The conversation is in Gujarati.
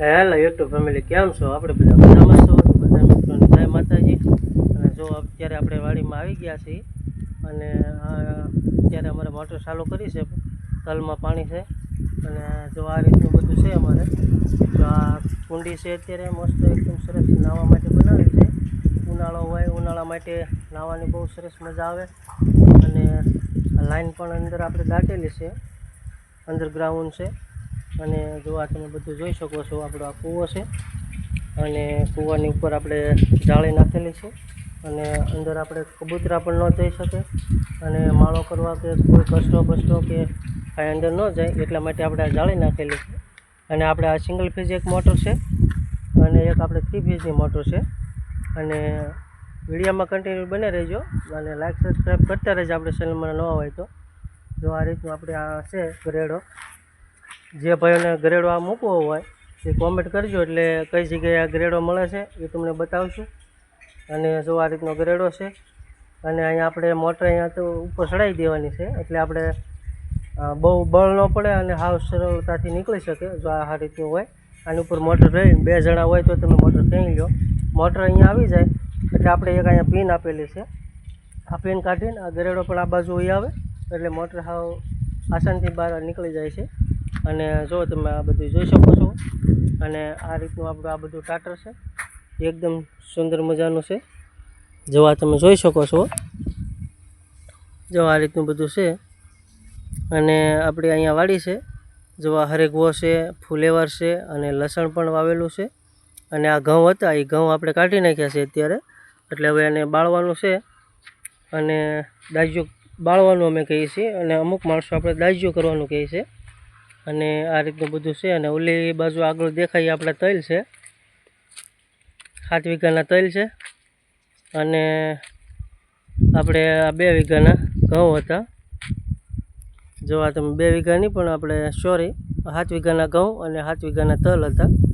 હેલો યુટ્યુબ ફેમિલી કેમ છો? આપણે બધા મજામાં છો? બધા મિત્રોને જય માતાજી. અને જો અત્યારે આપણે વાડીમાં આવી ગયા છીએ અને અત્યારે અમારે મોટર ચાલુ કરી છે. તલમાં પાણી છે. અને જો આ રીતનું બધું છે અમારે. તો આ કુંડી છે અત્યારે મસ્ત એકદમ સરસ નાહવા માટે બનાવી છે. ઉનાળો હોય, ઉનાળા માટે નાહવાની બહુ સરસ મજા આવે. અને લાઈન પણ અંદર આપણે દાટેલી છે. અંડરગ્રાઉન્ડ છે. અને જો આ તમે બધું જોઈ શકો છો, આપણો આ કૂવો છે. અને કૂવાની ઉપર આપણે જાળી નાખેલી છે. અને અંદર આપણે કબૂતરા પણ ન જઈ શકે. અને માળો કરવા કે કોઈ કષ્ટો બસ્ટો કે કાંઈ અંદર ન જાય, એટલા માટે આપણે આ જાળી નાખેલી છે. અને આપણે આ સિંગલ ફેઝ એક મોટર છે. અને એક આપણે થ્રી ફેઝની મોટર છે. અને વિડીયોમાં કન્ટિન્યુ બને રહેજો. અને લાઈક સબસ્ક્રાઈબ કરતા રહેજો, આપણે ચેનલમાં નવા હોય તો. જો આ રીતનું આપણે આ છે ગ્રેડો જે ભાઈઓને ગ્રેડો આ મૂકવો હોય, એ કોમેન્ટ કરજો એટલે કઈ જગ્યાએ આ ગ્રેડો મળે છે, એ તમને બતાવશું. અને જો આ રીતનો ગ્રેડો છે, અને અહીંયા આપણે મોટર અહીંયા તો ઉપર ચડાવી દેવાની છે, એટલે આપણે બહુ બળ ન પડે અને હાવ સરળતાથી નીકળી શકે, જો આ રીતનું હોય. આની ઉપર મોટર રહી બે જણા હોય તો તમે મોટર ફેંકી લો. મોટર અહીંયા આવી જાય, એટલે આપણે એક અહીંયા પિન આપેલી છે. આ પિન કાઢીને આ ગરેડો પણ આ બાજુ હોય આવે, એટલે મોટર હાવ આસાનથી બહાર નીકળી જાય છે. અને જો તમે આ બધું જોઈ શકો છો, અને આ રીતનું આપણું આ બધું ટાટર છે, એકદમ સુંદર મજાનું છે. જો આ તમે જોઈ શકો છો, જો આ રીતનું બધું છે. અને આપણી અહીંયા વાડી છે, જો આ હરેગવો છે, ફૂલેવર છે, અને લસણ પણ વાવેલું છે. અને આ ઘઉં હતા, એ ઘઉં આપણે કાઢી નાખ્યા છે અત્યારે, એટલે હવે એને બાળવાનું છે. અને દાજ્યો બાળવાનું અમે કહીએ છીએ, અને અમુક માણસો આપણે દાજ્યો કરવાનું કહીએ છે અને આ રીતનું બધું છે અને ઓલી બાજુ આગળ દેખાય આપણે તૈલ છે. સાત વીઘાના તલ છે. અને આપણે આ બે વીઘાના ઘઉં હતા. જો આ તમે બે વીઘાની પણ આપણે સોરી સાત વીઘાના ઘઉં અને સાત વીઘાના તલ હતા.